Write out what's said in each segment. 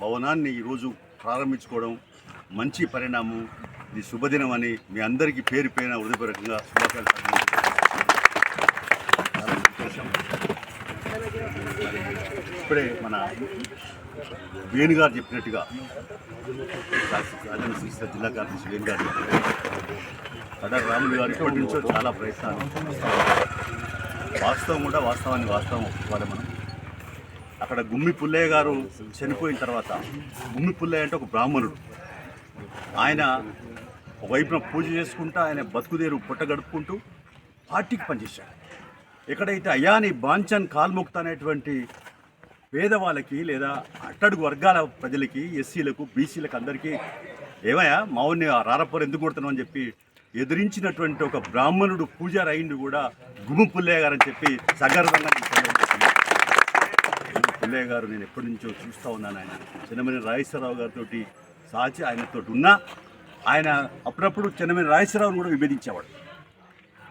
భవనాన్ని ఈరోజు ప్రారంభించుకోవడం మంచి పరిణామం. ఇది శుభదినం అని మీ అందరికీ పేరు పైన హృదయపూర్వకంగా శుభాకాంక్షలు ఇప్పుడే మన వేణుగారు చెప్పినట్టుగా రాజన్న జిల్లా కార్యదర్శి వేణుగారు కడ రాములు గారు ఇప్పటి నుంచో చాలా ప్రయత్నాలు. వాస్తవం కూడా వాస్తవాన్ని వాస్తవం. ఒప్పుకోవాలి మనం అక్కడ గుమ్మి పుల్లయ్య గారు చనిపోయిన తర్వాత గుమ్మి పుల్లయ్య అంటే ఒక బ్రాహ్మణుడు. ఆయన ఒకవైపున పూజ చేసుకుంటూ ఆయన బతుకుదేరు పుట్ట గడుపుకుంటూ పార్టీకి పనిచేశాడు. ఎక్కడైతే అయాని బాంచన్ కాల్ముక్త అనేటువంటి పేదవాళ్ళకి లేదా అట్టడుగు వర్గాల ప్రజలకి ఎస్సీలకు బీసీలకు అందరికీ ఏమయ్యా మావుని రారపూర్ ఎందుకు కొడుతున్నావు అని చెప్పి ఎదిరించినటువంటి ఒక బ్రాహ్మణుడు పూజారి అయింది కూడా గుమ్ము పుల్లయ్య గారు అని చెప్పి సగర్వంగా పుల్లయ్య గారు నేను ఎప్పటి నుంచో చూస్తూ ఉన్నాను ఆయన. చిన్నమని రాజేశ్వరరావు గారితో సాచి ఆయనతో ఉన్నా ఆయన అప్పుడప్పుడు చిన్నమని రాజేశ్వరరావును కూడా విభేదించేవాడు.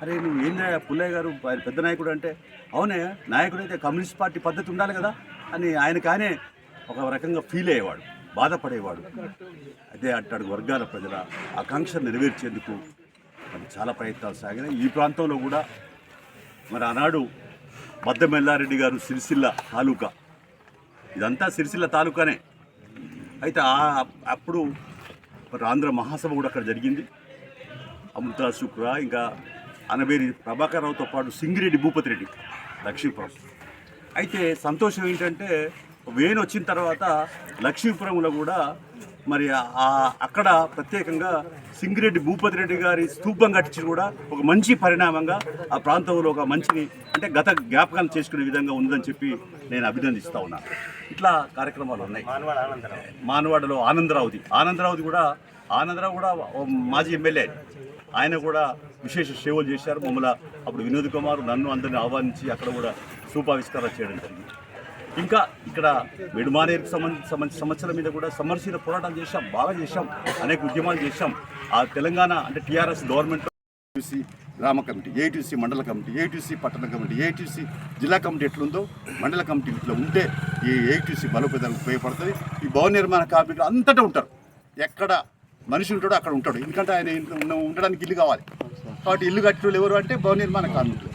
అరే నువ్వు ఏం పుల్లయ్య గారు? ఆయన పెద్ద నాయకుడు అంటే? అవునే నాయకుడు అయితే కమ్యూనిస్ట్ పార్టీ పద్ధతి ఉండాలి కదా అని ఆయన కానే ఒక రకంగా ఫీల్ అయ్యేవాడు బాధపడేవాడు. అదే అట్టాడు వర్గాల ప్రజల ఆకాంక్ష నెరవేర్చేందుకు మరి చాలా ప్రయత్నాలు సాగినాయి. ఈ ప్రాంతంలో కూడా మరి ఆనాడు బద్ద మెల్లారెడ్డి గారు సిరిసిల్ల తాలూకా ఇదంతా సిరిసిల్ల తాలూకానే. అయితే ఆ- అప్పుడు ఆంధ్ర మహాసభ కూడా అక్కడ జరిగింది. అమృత శుక్ర ఇంకా అనబేరి ప్రభాకర్ రావుతో పాటు సింగిరెడ్డి భూపతి రెడ్డి లక్ష్మీపురం. అయితే సంతోషం ఏంటంటే వేణు వచ్చిన తర్వాత లక్ష్మీపురంలో కూడా మరి ఆ- అక్కడ ప్రత్యేకంగా సింగిరెడ్డి భూపతి రెడ్డి గారి స్తూపం కట్టించి కూడా ఒక మంచి పరిణామంగా ఆ ప్రాంతంలో ఒక మంచిని అంటే గత జ్ఞాపకాలు చేసుకునే విధంగా ఉందని చెప్పి నేను అభినందిస్తూ ఉన్నాను ఇట్లా కార్యక్రమాలు ఉన్నాయి. మానవాడలో ఆనందరావుది. ఆనందరావుది కూడా ఆనందరావు కూడా మాజీ ఎమ్మెల్యే. ఆయన కూడా విశేష సేవలు చేశారు. మమ్మల్ని అప్పుడు వినోద్ కుమార్ నన్ను అందరిని ఆహ్వానించి అక్కడ కూడా సూపావిష్కారం చేయడం జరిగింది. ఇంకా ఇక్కడ మిడుమానేరుకు సంబంధించి సమస్యల మీద కూడా సమరశీల పోరాటం చేశాం బాగా చేశాం అనేక ఉద్యమాలు చేశాం. ఆ తెలంగాణ అంటే టీఆర్ఎస్ గవర్నమెంట్ ఏటీసీ గ్రామ కమిటీ ఏటీసీ మండల కమిటీ ఏటీసీ పట్టణ కమిటీ ఏటీసీ జిల్లా కమిటీ ఎట్లుందో మండల కమిటీ ఇట్లా ఉంటే ఈ ఏటీసీ బలోపేతాలకు ఉపయోగపడుతుంది. ఈ భవన నిర్మాణ కార్మికులు అంతటా ఉంటారు. ఎక్కడ మనిషి ఉంటాడో అక్కడ ఉంటాడు. ఎందుకంటే ఆయన ఉండడానికి ఇల్లు కావాలి. కాబట్టి ఇల్లు కట్టిన ఎవరు అంటే భవన నిర్మాణ కార్మికులు.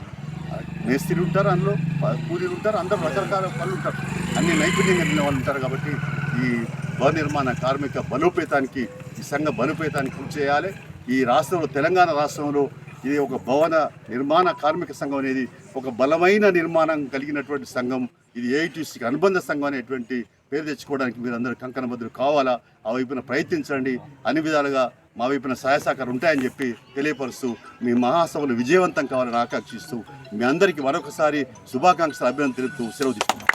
మేస్త్రి ఉంటారు అందులో కూలీలు ఉంటారు అందరూ రకరకాల పనులు ఉంటారు. అన్ని నైపుణ్యం కలిగిన వాళ్ళు ఉంటారు కాబట్టి ఈ భవన నిర్మాణ కార్మిక బలోపేతానికి ఈ సంఘ బలోపేతానికి కృషి చేయాలి. ఈ రాష్ట్రంలో తెలంగాణ రాష్ట్రంలో ఇది ఒక భవన నిర్మాణ కార్మిక సంఘం అనేది ఒక బలమైన నిర్మాణం కలిగినటువంటి సంఘం. ఇది ఏఐటీసీకి అనుబంధ సంఘం అనేటువంటి పేరు తెచ్చుకోవడానికి మీరు అందరూ కంకణబద్ధులు కావాలా? ఆ వైపున ప్రయత్నించండి. అన్ని విధాలుగా మా వైపున సహాయ సహకారం ఉంటాయని చెప్పి తెలియపరుస్తూ మీ మహాసభలు విజయవంతం కావాలని ఆకాంక్షిస్తూ మీ అందరికీ మరొకసారి శుభాకాంక్షలు అభినందన తెలుపుతూ సెలవు తీసుకుంటాం